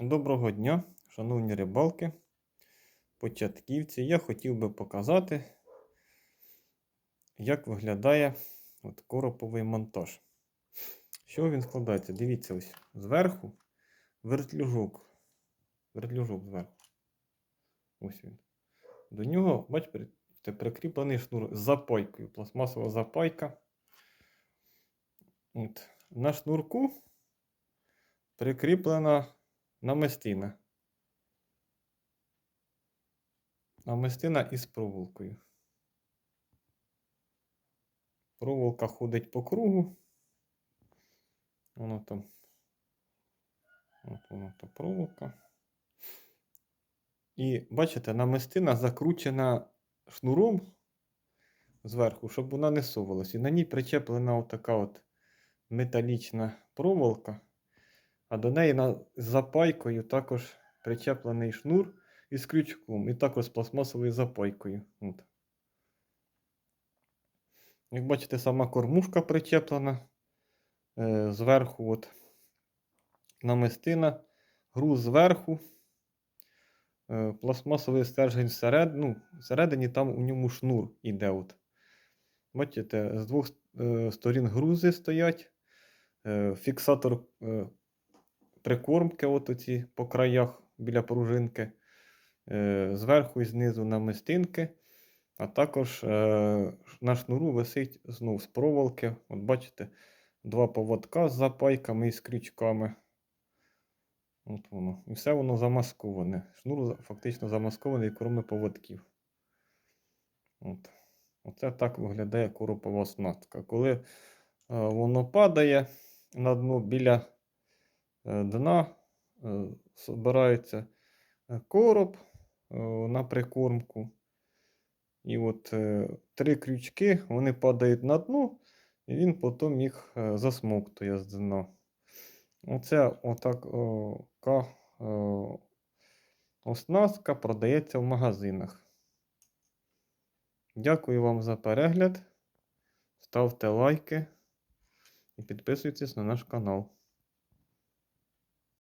Доброго дня, шановні рибалки, початківці. Я хотів би показати, як виглядає от короповий монтаж. Що він складається? Дивіться, ось зверху вертлюжок. Вертлюжок зверху. Ось він. До нього, бачите, прикріплений шнур з запайкою. Пластмасова запайка. От. На шнурку прикріплена намистина. Намистина із проволокою. Проволока ходить по кругу. Воно там. От воно та проволока. І бачите, намистина закручена шнуром зверху, щоб вона не совалась. І на ній причеплена отака от металічна проволока. А до неї на, запайкою також причеплений шнур із крючком. І також з пластмасовою запайкою. От. Як бачите, сама кормушка причеплена. Е, зверху от намистина, груз зверху, е, пластмасовий стержень всеред, ну, всередині там у ньому шнур іде. От. Бачите, з двох е, сторін грузи стоять. Фіксатор прикормки от оці по краях біля пружинки, е, зверху і знизу намистинки, а також е, на шнуру висить знов з проволоки. От бачите, два поводка з запайками і з крючками. От воно. І все воно замасковане. Шнур фактично замаскований кроме поводків. От. Оце так виглядає коропова оснастка. Коли е, воно падає на дно біля дна, е, збирається е, короб е, на прикормку. І от е, три крючки вони падають на дно, і він потім їх е, засмоктує з дна. Оце отак о, оснастка продається в магазинах. Дякую вам за перегляд. Ставте лайки і підписуйтесь на наш канал.